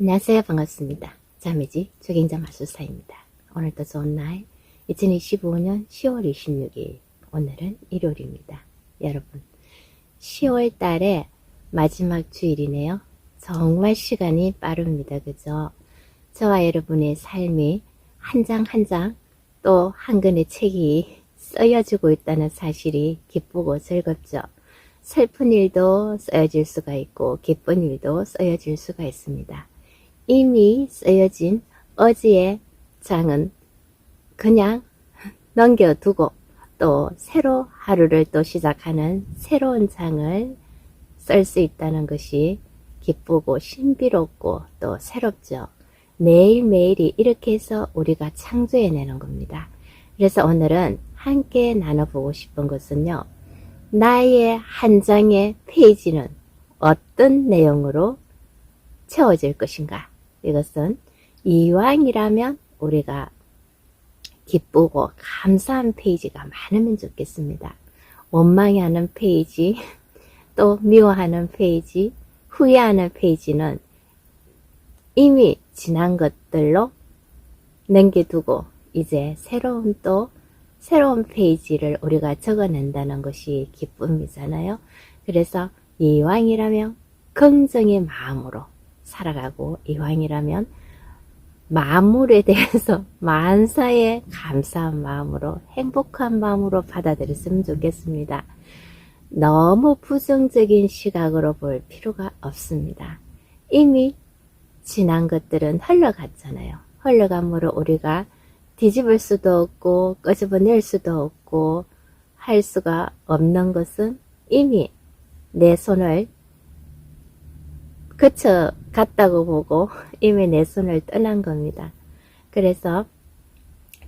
안녕하세요. 반갑습니다. 자매지 조경자 마술사입니다. 오늘도 좋은 날 2025년 10월 26일 오늘은 일요일입니다. 여러분 10월 달에 마지막 주일이네요. 정말 시간이 빠릅니다. 그죠? 저와 여러분의 삶이 한 장 한 장 또한 권의 책이 쓰여지고 있다는 사실이 기쁘고 즐겁죠. 슬픈 일도 쓰여질 수가 있고 기쁜 일도 쓰여질 수가 있습니다. 이미 쓰여진 어제의 장은 그냥 넘겨두고 또 새로 하루를 또 시작하는 새로운 장을 쓸 수 있다는 것이 기쁘고 신비롭고 또 새롭죠. 매일매일이 이렇게 해서 우리가 창조해내는 겁니다. 그래서 오늘은 함께 나눠보고 싶은 것은요. 나의 한 장의 페이지는 어떤 내용으로 채워질 것인가? 이것은 이왕이라면 우리가 기쁘고 감사한 페이지가 많으면 좋겠습니다. 원망해하는 페이지, 또 미워하는 페이지, 후회하는 페이지는 이미 지난 것들로 남겨두고 이제 새로운 또 새로운 페이지를 우리가 적어낸다는 것이 기쁨이잖아요. 그래서 이왕이라면 긍정의 마음으로 살아가고 이왕이라면 마물에 대해서 만사에 감사한 마음으로 행복한 마음으로 받아들였으면 좋겠습니다. 너무 부정적인 시각으로 볼 필요가 없습니다. 이미 지난 것들은 흘러갔잖아요. 흘러감으로 우리가 뒤집을 수도 없고 끄집어낼 수도 없고 할 수가 없는 것은 이미 내 손을 그쳐 갔다고 보고 이미 내 손을 떠난 겁니다. 그래서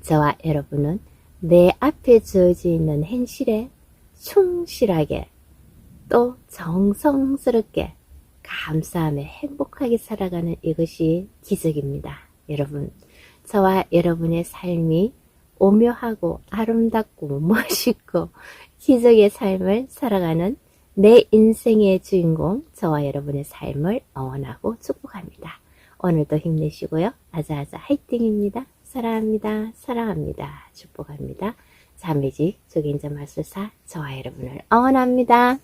저와 여러분은 내 앞에 주어져 있는 행실에 충실하게 또 정성스럽게 감사하며 행복하게 살아가는 이것이 기적입니다. 여러분, 저와 여러분의 삶이 오묘하고 아름답고 멋있고 기적의 삶을 살아가는 내 인생의 주인공, 저와 여러분의 삶을 응원하고 축복합니다. 오늘도 힘내시고요. 아자아자 화이팅입니다. 사랑합니다. 사랑합니다. 축복합니다. 자매지 조గిం자 마술사 저와 여러분을 응원합니다.